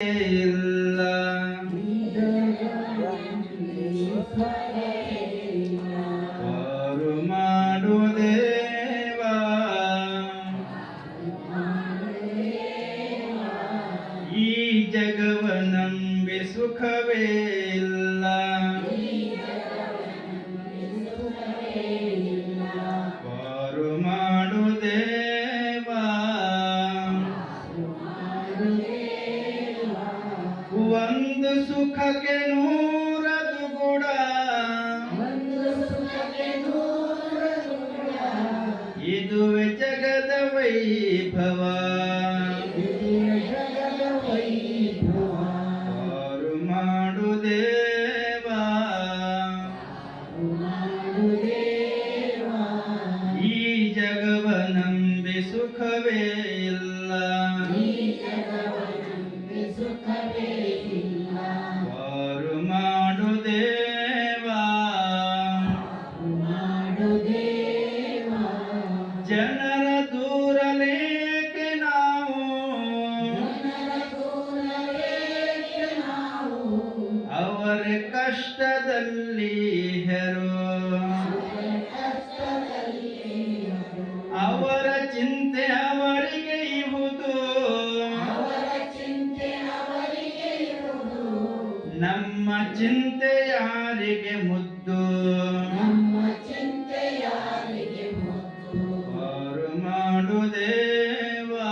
ಇಲ್ಲ ಸುಖಕ್ಕೆ ನೂರದು ಗುಣ ಇದುವೆ ಜಗದ ವೈಭವ. ದೇವಾ. ಈ ಜಗವ ನಂಬಿ ಸುಖವೇ. ನಮ್ಮ ಚಿಂತೆ ಯಾರಿಗೆ ಮುದ್ದು? ನಮ್ಮ ಚಿಂತೆ ಯಾರಿಗೆ ಮುದ್ದು? ಮಾಡು ದೇವಾ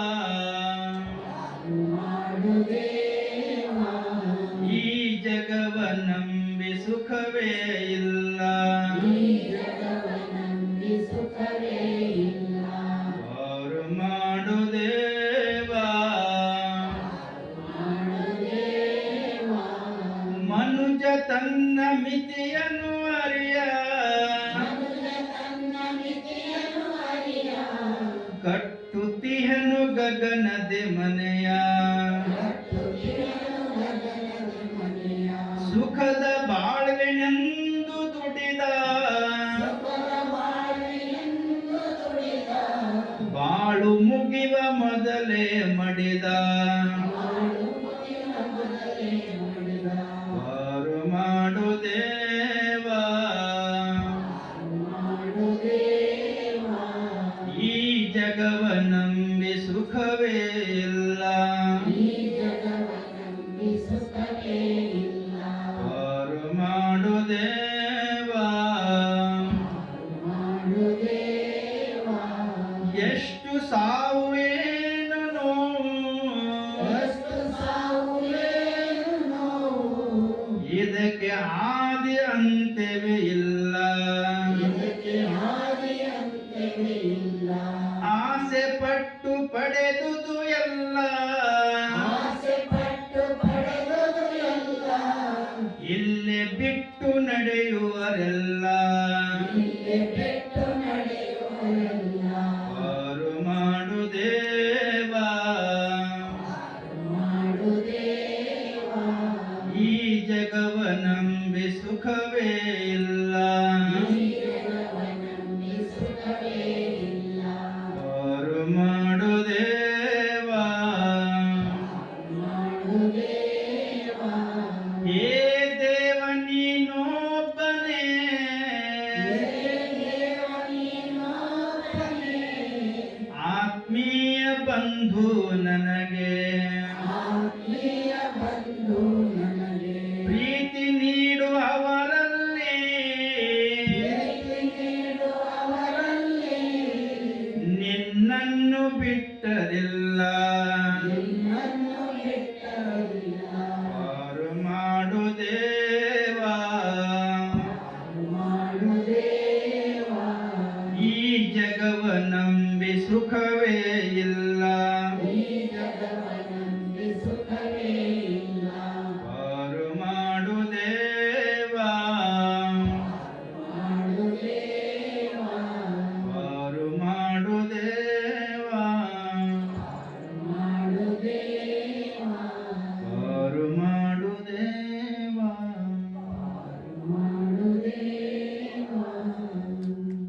ಈ ಜಗವ ನಂಬಿ ಸುಖವೇ ಇಲ್ಲ. ತನ್ನ ಮಿತಿಯನ್ನು ಅರಿಯ. ಕಟ್ಟುತಿಹನು ಗಗನದೆ ಮನೆಯ. ಸುಖದ ಬಾಳ್ವೆನೆಂದು ದುಡಿದ ಬಾಳು ಮುಗಿವ ಮೊದಲೇ ಮಡಿದ. ಎಷ್ಟು ಸಾವುವೇನು ನೋವು? ಇದಕ್ಕೆ ಆದಿ ಅಂತ್ಯವೇ ಇಲ್ಲ. ಆಸೆ ಪಟ್ಟು ಪಡೆದುದು ಎಲ್ಲ.